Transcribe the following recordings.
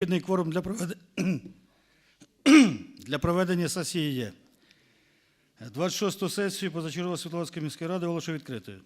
Необхідний кворум для проведення, для проведення сесії є. 26-ту сесію позачергової Світловодської міської ради оголошую відкритою.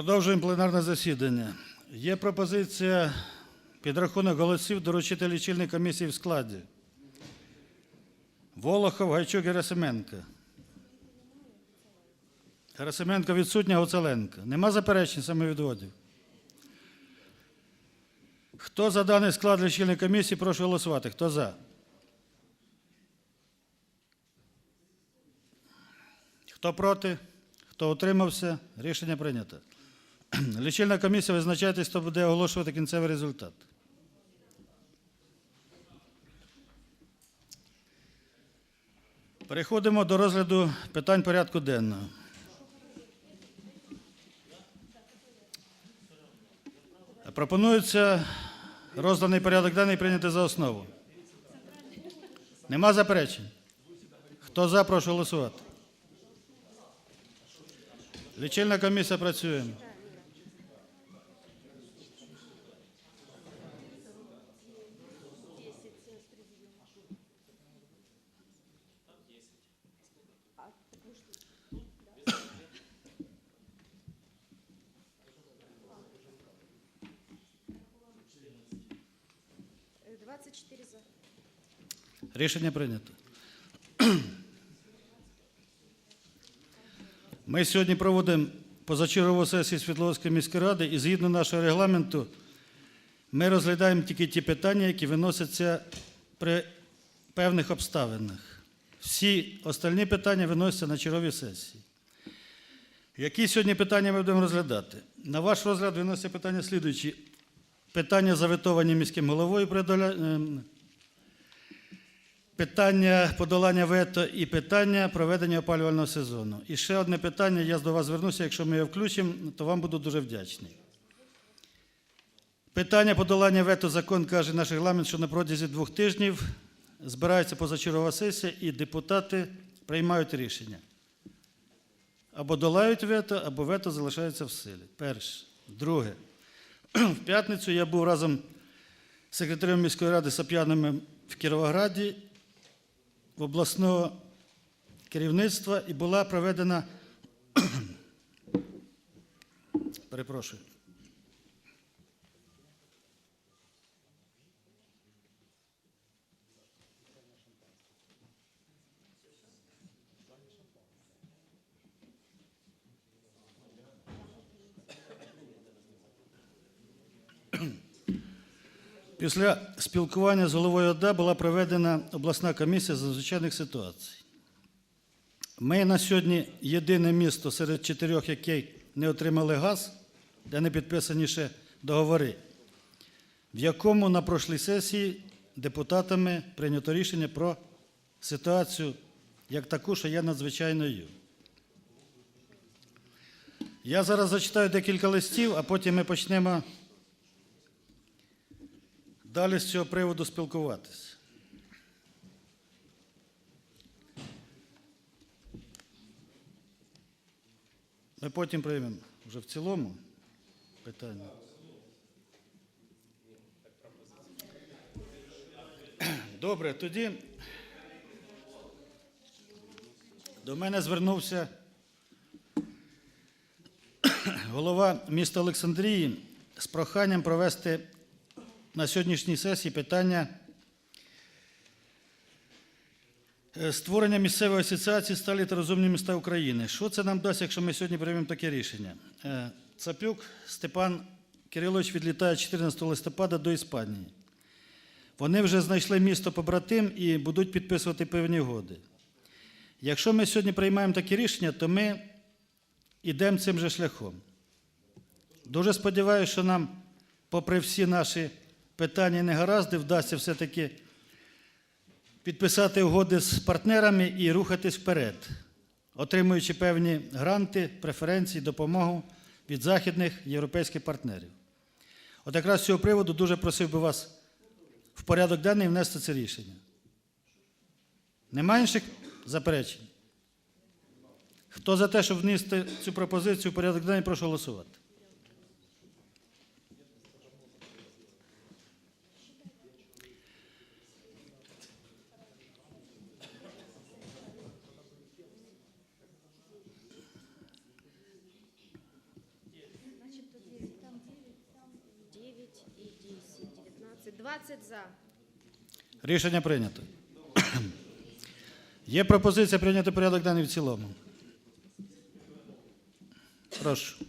Продовжуємо пленарне засідання. Є пропозиція підрахунок голосів доручити лічильній комісії в складі. Волохов, Гайчук, Герасименко. Герасименко відсутня, Гуцеленко. Нема заперечень самовідводів. Хто за даний склад лічильної комісії, прошу голосувати. Хто за? Хто проти? Хто утримався? Рішення прийнято. Лічильна комісія визначайтесь, хто буде оголошувати кінцевий результат. Переходимо до розгляду питань порядку денного. Пропонується розданий порядок денний прийняти за основу. Нема заперечень? Хто за, прошу голосувати. Лічильна комісія працює. Рішення прийнято. Ми сьогодні проводимо позачергову сесію Світловодської міської ради і згідно нашого регламенту ми розглядаємо тільки ті питання, які виносяться при певних обставинах. Всі остальні питання виносяться на чергові сесії. Які сьогодні питання ми будемо розглядати? На ваш розгляд виносяться питання слідуючі. Питання заветовані міським головою питання подолання вето і питання проведення опалювального сезону. І ще одне питання, я до вас звернуся, якщо ми його включимо, то вам буду дуже вдячний. Питання подолання вето закон каже наш регламент, що на протязі двох тижнів збирається позачергова сесія і депутати приймають рішення. Або долають вето, або вето залишається в силі. Перше. Друге. В п'ятницю я був разом з секретарем міської ради Сап'янами в Кіровограді в обласного керівництва і була проведена. Перепрошую. Після спілкування з головою ОДА була проведена обласна комісія з надзвичайних ситуацій. Ми на сьогодні єдине місто серед чотирьох, яке не отримали газ, де не підписані ще договори, в якому на прошлій сесії депутатами прийнято рішення про ситуацію як таку, що є надзвичайною. Я зараз зачитаю декілька листів, а потім ми почнемо далі з цього приводу спілкуватися. Ми потім приймемо вже в цілому питання. Добре, тоді до мене звернувся голова міста Олександрії з проханням провести на сьогоднішній сесії питання е, створення місцевої асоціації сталі та розумні міста України. Що це нам дасть, якщо ми сьогодні приймемо таке рішення? Е, Цапюк Степан Кирилович відлітає 14 листопада до Іспанії. Вони вже знайшли місто побратим і будуть підписувати певні угоди. Якщо ми сьогодні приймаємо таке рішення, то ми йдемо цим же шляхом. Дуже сподіваюся, що нам, попри всі наші питання і негаразди, вдасться все-таки підписати угоди з партнерами і рухатись вперед, отримуючи певні гранти, преференції, допомогу від західних європейських партнерів. От якраз з цього приводу дуже просив би вас в порядок денний внести це рішення. Немає інших заперечень? Хто за те, щоб внести цю пропозицію в порядок денний, прошу голосувати. За. Рішення прийнято. Є пропозиція прийняти порядок денний в цілому. Прошу.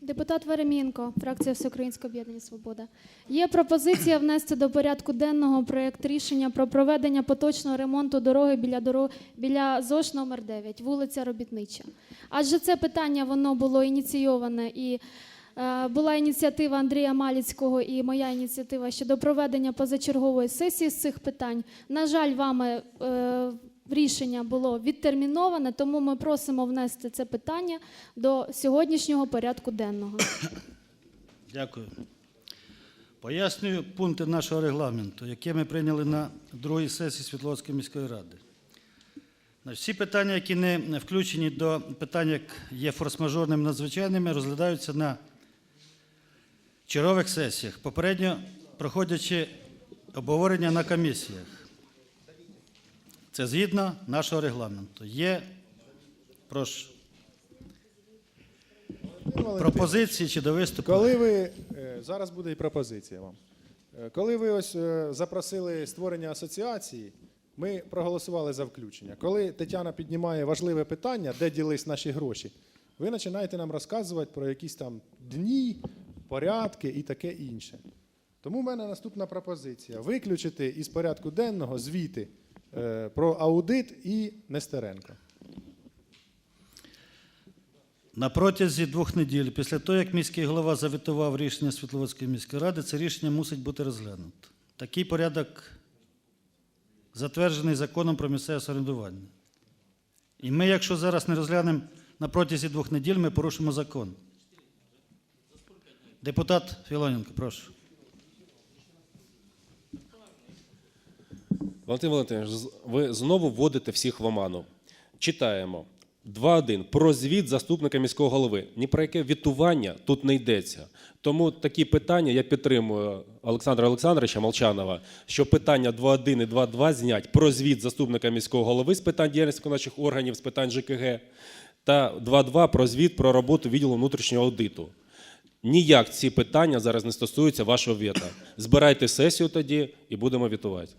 Депутат Веремінко, фракція Всеукраїнське об'єднання Свобода. Є пропозиція внести до порядку денного проєкт рішення про проведення поточного ремонту дороги біля дорог біля ЗОШ номер 9, вулиця Робітнича. Адже це питання воно було ініційоване і була ініціатива Андрія Маліцького і моя ініціатива щодо проведення позачергової сесії з цих питань. На жаль, вами е, рішення було відтерміноване, тому ми просимо внести це питання до сьогоднішнього порядку денного. Дякую. Пояснюю пункти нашого регламенту, які ми прийняли на другій сесії Світловської міської ради. Всі питання, які не включені до питань, як є форс-мажорними надзвичайними, розглядаються на чергових сесіях, попередньо проходячи обговорення на комісіях. Це згідно нашого регламенту. Є, прошу, пропозиції чи до виступу? Коли ви е, зараз буде і пропозиція вам. Е, Коли ви ось е, запросили створення асоціації, ми проголосували за включення. Коли Тетяна піднімає важливе питання, де ділись наші гроші, ви починаєте нам розказувати про якісь там дні, порядки і таке інше. Тому в мене наступна пропозиція: виключити із порядку денного звіти е, про аудит і Нестеренко. На протязі двох неділь, після того, як міський голова завітував рішення Світловодської міської ради, це рішення мусить бути розглянуто. Такий порядок затверджений законом про місцеве самоврядування. І ми, якщо зараз не розглянемо на протязі двох неділь, ми порушимо закон. Депутат Філоненко, прошу. Валентин Валентинович, ви знову вводите всіх в оману. Читаємо. 2.1. Про звіт заступника міського голови. Ні про яке вітування тут не йдеться. Тому такі питання я підтримую Олександра Олександровича Молчанова, що питання 2.1 і 2.2 знять про звіт заступника міського голови з питань діяльності виконавчих органів, з питань ЖКГ, та 2.2 про звіт про роботу відділу внутрішнього аудиту. Ніяк ці питання зараз не стосуються вашого вето. Збирайте сесію тоді і будемо вітувати.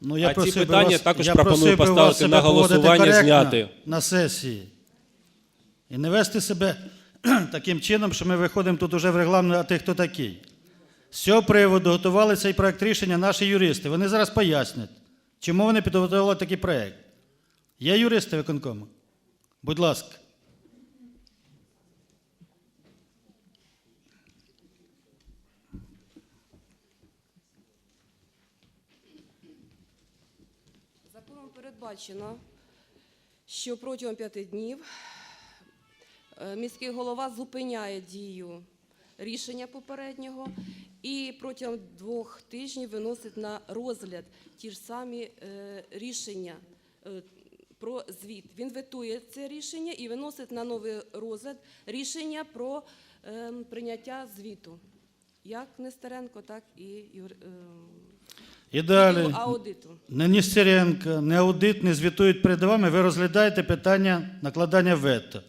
Ну, А ці питання вас- також я пропоную поставити на голосування, зняти. На сесії. І не вести себе таким чином, що ми виходимо тут уже в регламент, а ти хто такий. З цього приводу готували цей проект рішення наші юристи. Вони зараз пояснять, чому вони підготували такий проект. Є юристи виконкому? Будь ласка. Законом передбачено, що протягом п'яти днів е, міський голова зупиняє дію рішення попереднього і протягом двох тижнів виносить на розгляд ті ж самі е, рішення е, про звіт. Він ветує це рішення і виносить на новий розгляд рішення про е, прийняття звіту. Як Нестеренко, так і Юр... І далі. аудиту. Не Нестеренко, не аудит не звітують перед вами, ви розглядаєте питання накладання вето.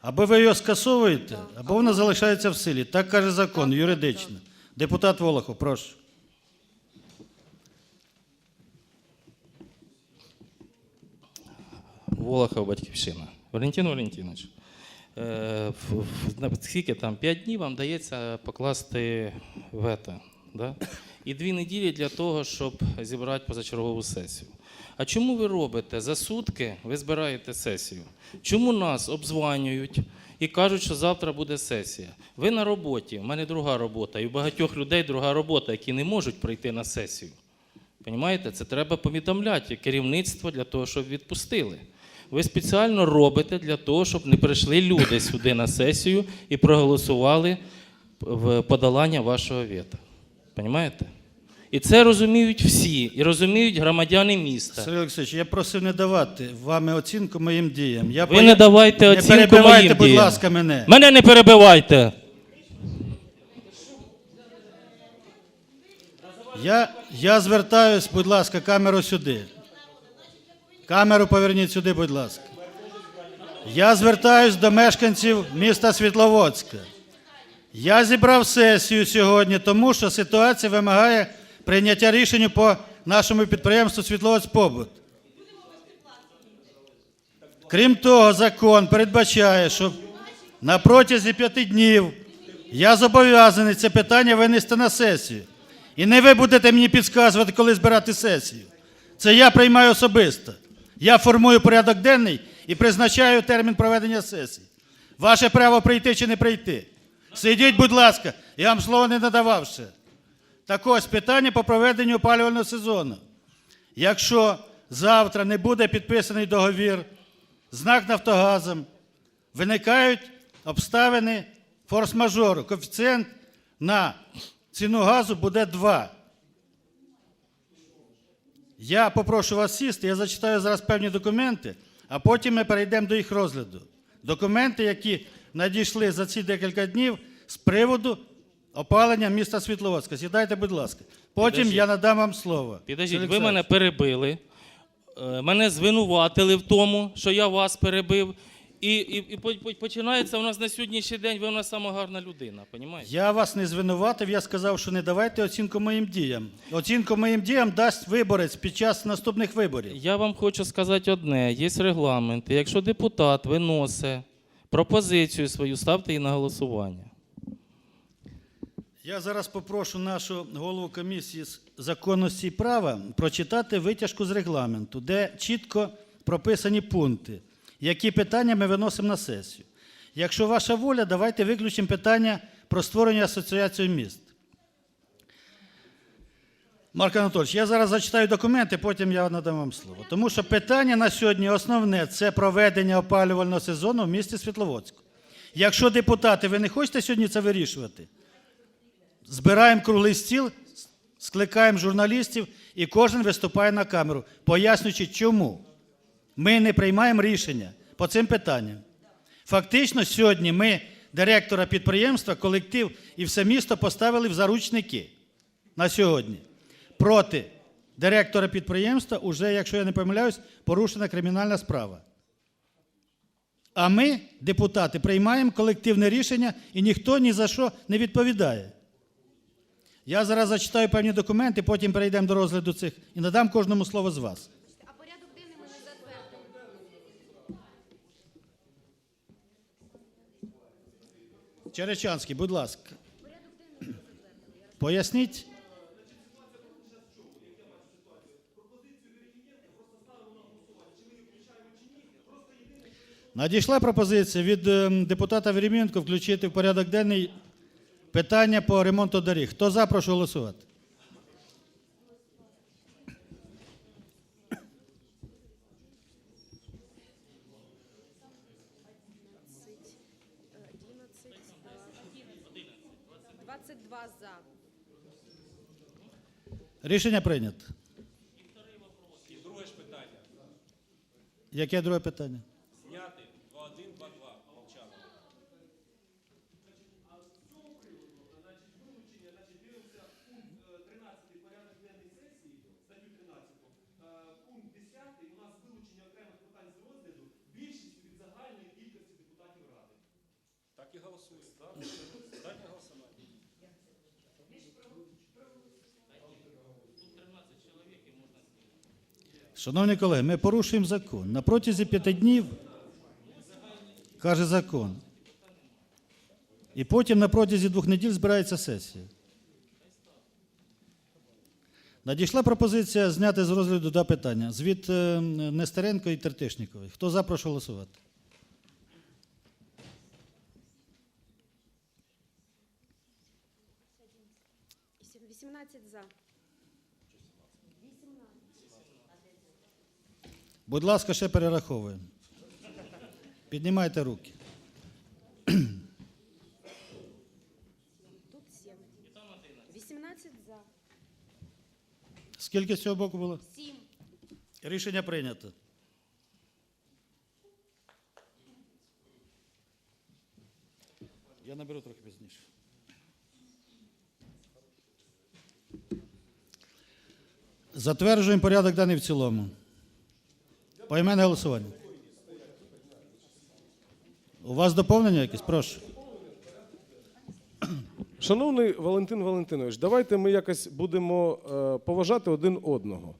Або ви його скасовуєте, або воно залишається в силі. Так каже закон, юридично. Депутат Волохов, прошу. Волохов Батьківщина. Валентин Валентинович, е, скільки там 5 днів вам дається покласти вето, да? і дві неділі для того, щоб зібрати позачергову сесію. А чому ви робите за сутки, ви збираєте сесію? Чому нас обзванюють і кажуть, що завтра буде сесія? Ви на роботі, в мене друга робота, і у багатьох людей друга робота, які не можуть прийти на сесію. Понімаєте, це треба повідомляти керівництво для того, щоб відпустили. Ви спеціально робите для того, щоб не прийшли люди сюди на сесію і проголосували в подолання вашого вето. Понімаєте? І це розуміють всі, і розуміють громадяни міста. Сергій Олексійович, я просив не давати вами оцінку моїм діям. Я Ви поя- не давайте не оцінку перебивайте, моїм будь діям. ласка, мене. Мене не перебивайте. Я, я звертаюсь, будь ласка, камеру сюди. Камеру поверніть сюди, будь ласка. Я звертаюсь до мешканців міста Світловодська. Я зібрав сесію сьогодні, тому що ситуація вимагає прийняття рішення по нашому підприємству Світловодськпобут. Крім того, закон передбачає, що на протязі п'яти днів я зобов'язаний це питання винести на сесію. І не ви будете мені підказувати, коли збирати сесію. Це я приймаю особисто. Я формую порядок денний і призначаю термін проведення сесії. Ваше право прийти чи не прийти. Сидіть, будь ласка, я вам слово не надавав ще. Так ось питання по проведенню опалювального сезону. Якщо завтра не буде підписаний договір з НАК Нафтогазом, виникають обставини форс-мажору. Коефіцієнт на ціну газу буде 2. Я попрошу вас сісти, я зачитаю зараз певні документи, а потім ми перейдемо до їх розгляду. Документи, які надійшли за ці декілька днів з приводу опалення міста Світловодська. Сідайте, будь ласка. Потім Підождіть. я надам вам слово. Підождіть, ви мене перебили, е, мене звинуватили в тому, що я вас перебив. І, і, і по- по- починається у нас на сьогоднішній день, ви у нас сама гарна людина, понімаєте? Я вас не звинуватив, я сказав, що не давайте оцінку моїм діям. Оцінку моїм діям дасть виборець під час наступних виборів. Я вам хочу сказати одне: є регламент. Якщо депутат виносить пропозицію свою, ставте її на голосування. Я зараз попрошу нашу голову комісії з законності і права прочитати витяжку з регламенту, де чітко прописані пункти, які питання ми виносимо на сесію. Якщо ваша воля, давайте виключимо питання про створення асоціації міст. Марко Анатольович, я зараз зачитаю документи, потім я надам вам слово. Тому що питання на сьогодні основне це проведення опалювального сезону в місті Світловодську. Якщо депутати, ви не хочете сьогодні це вирішувати, збираємо круглий стіл, скликаємо журналістів і кожен виступає на камеру, пояснюючи, чому ми не приймаємо рішення по цим питанням. Фактично, сьогодні ми директора підприємства, колектив і все місто поставили в заручники на сьогодні. Проти директора підприємства, уже, якщо я не помиляюсь, порушена кримінальна справа. А ми, депутати, приймаємо колективне рішення і ніхто ні за що не відповідає. Я зараз зачитаю певні документи, потім перейдемо до розгляду цих і надам кожному слово з вас. А порядок денний ми не затвердили. Черечанський, будь ласка. Поясніть. Надійшла пропозиція від ем, депутата Веремінко включити в порядок денний питання по ремонту доріг. Хто за, прошу голосувати. Рішення прийнято. Яке друге питання? Зняти 2.1, 2.2. Мовчано. Так і голосуємо. Так і голосування. Шановні колеги, ми порушуємо закон. На протязі п'яти днів, каже закон. І потім на протязі двох неділь збирається сесія. Надійшла пропозиція зняти з розгляду два питання. Звіт е, Нестеренко і Тертишнікової. Хто за, прошу голосувати. Вісімнадцять за. Будь ласка, ще перераховуємо. Піднімайте руки. Тут сім. Вісімнадцять за. Скільки з цього боку було? Сім. Рішення прийнято. Я наберу трохи пізніше. Затверджуємо порядок денний в цілому. Поіменне голосування. У вас доповнення якесь? Прошу. Шановний Валентин Валентинович, давайте ми якось будемо е, поважати один одного.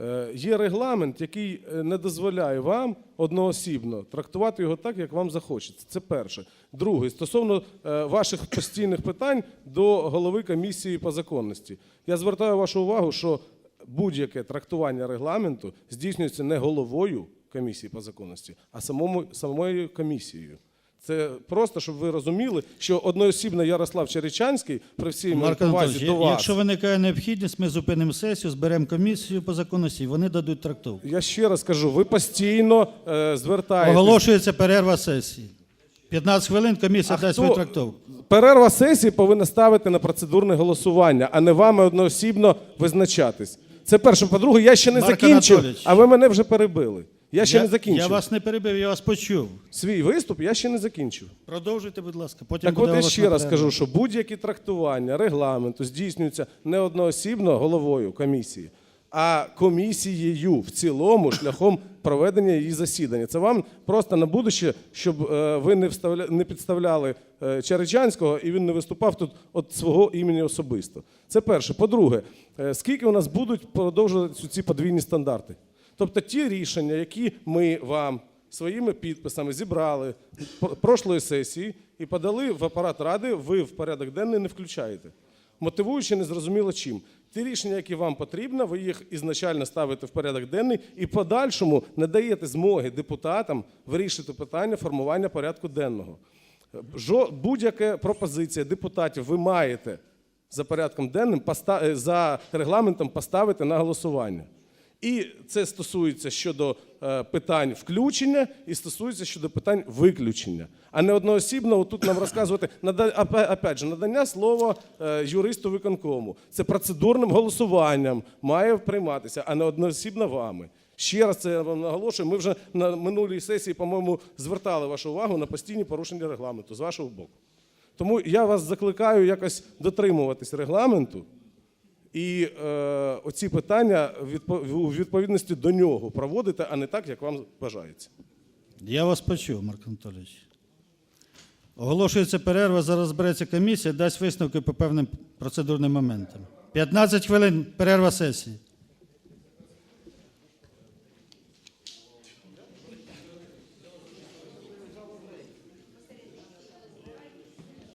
Е, є регламент, який е, не дозволяє вам одноосібно трактувати його так, як вам захочеться. Це перше. Друге, стосовно ваших постійних питань до голови комісії по законності. Я звертаю вашу увагу, що будь-яке трактування регламенту здійснюється не головою комісії по законності, а самому, самою комісією. Це просто, щоб ви розуміли, що одноосібно Ярослав Черечанський при всій Марко повазі до вас. якщо виникає необхідність, ми зупинимо сесію, зберемо комісію по законності, вони дадуть трактовку. Я ще раз кажу, ви постійно е, звертаєтесь. Оголошується перерва сесії. 15 хвилин комісія А дасть свою трактовку. Перерва сесії повинна ставити на процедурне голосування, а не вами одноосібно визначатись. Це перше. По-друге, я ще не Марко закінчив, Анатолійович. а ви мене вже перебили. Я ще не закінчив. Я вас не перебив, я вас почув. Свій виступ я ще не закінчив. Продовжуйте, будь ласка. Потім Так буде от я ще раз кажу, що будь-які трактування регламенту здійснюються не одноосібно головою комісії, а комісією в цілому шляхом проведення її засідання. Це вам просто на будуще, щоб е, ви не, вставля... не підставляли е, Черечанського і він не виступав тут від свого імені особисто. Це перше. По-друге, е, скільки у нас будуть продовжуватися ці подвійні стандарти? Тобто ті рішення, які ми вам своїми підписами зібрали прошлої сесії і подали в апарат ради, ви в порядок денний не включаєте. Мотивуючи незрозуміло чим. Ті рішення, які вам потрібно, ви їх ізначально ставите в порядок денний і подальшому не даєте змоги депутатам вирішити питання формування порядку денного. Будь-яка пропозиція депутатів ви маєте за порядком денним е, за регламентом поставити на голосування. І це стосується щодо е, питань включення і стосується щодо питань виключення. А не одноосібно тут нам розказувати опять же, надання слова е, юристу виконкому. Це процедурним голосуванням має прийматися, а не одноосібно вами. Ще раз це я вам наголошую. Ми вже на минулій сесії, по-моєму, звертали вашу увагу на постійні порушення регламенту з вашого боку. Тому я вас закликаю якось дотримуватись регламенту. І е, оці питання у відповідності до нього проводити, а не так, як вам бажається. Я вас почув, Марко Анатолійович. Оголошується перерва, зараз збереться комісія, дасть висновки по певним процедурним моментам. 15 хвилин перерва сесії.